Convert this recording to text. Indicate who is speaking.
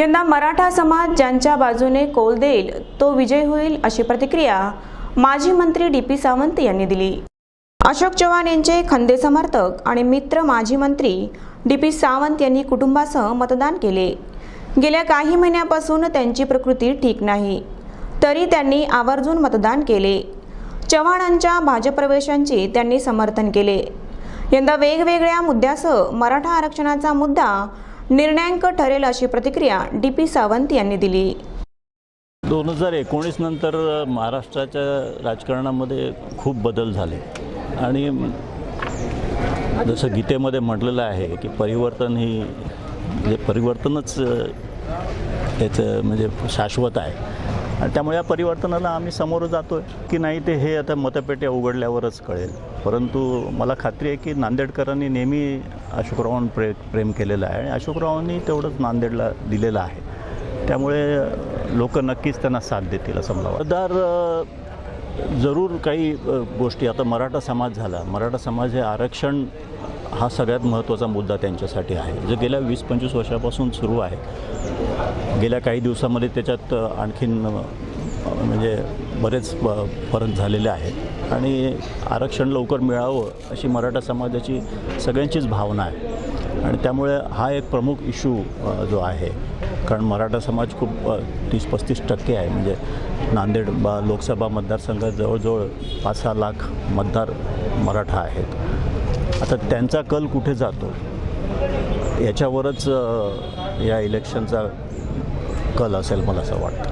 Speaker 1: यंदा मराठा समाज ज्यांच्या बाजूने कौल देईल तो विजय होईल अशी प्रतिक्रिया माजी मंत्री डी पी सावंत यांनी दिली. अशोक चव्हाण यांचे खंदे समर्थक आणि मित्र माजी मंत्री डी पी सावंत यांनी कुटुंबासह मतदान केले. गेल्या काही महिन्यापासून त्यांची प्रकृती ठीक नाही तरी त्यांनी आवर्जून मतदान केले. चव्हाणांच्या भाजप प्रवेशांचे त्यांनी समर्थन केले. यंदा वेगवेगळ्या मुद्द्यासह मराठा आरक्षणाचा मुद्दा निर्णायक ठरेल अशी प्रतिक्रिया डी पी सावंत यांनी दिली.
Speaker 2: दोन हजार एकोणीस नंतर महाराष्ट्राच्या राजकारणामध्ये खूप बदल झाले. आणि जसं गीतेमध्ये म्हटलेलं आहे की परिवर्तन ही म्हणजे परिवर्तनच त्याचं म्हणजे शाश्वत आहे. त्यामुळे या परिवर्तनाला आम्ही समोर जातो आहे की नाही ते हे आता मतपेट्या उघडल्यावरच कळेल. परंतु मला खात्री आहे की नांदेडकरांनी नेहमी अशोकरावां प्रे प्रेम केलेलं आहे आणि अशोकरावांनी तेवढंच नांदेडला दिलेलं आहे. त्यामुळे लोक नक्कीच त्यांना साथ देतील असं मला वाटतं. मतदार जरूर काही गोष्टी. आता मराठा समाज झाला. मराठा समाज हे आरक्षण हा सगळ्यात महत्त्वाचा मुद्दा त्यांच्यासाठी आहे. जो गेल्या वीस पंचवीस वर्षापासून सुरू आहे. गेल्या काही दिवसामध्ये त्याच्यात आणखीन म्हणजे बरेच फरक झालेले आहेत. आणि आरक्षण लवकर मिळावं अशी मराठा समाजाची सगळ्यांचीच भावना आहे. आणि त्यामुळे हा एक प्रमुख इशू जो आहे. कारण मराठा समाज खूप तीस पस्तीस टक्के आहे. म्हणजे नांदेड बा लोकसभा मतदारसंघात जवळजवळ पाच सहा लाख मतदार मराठा आहेत. आता त्यांचा कल कुठे जातो? याच्यावरच या इलेक्शनचा कल असेल मला असं वाटतं.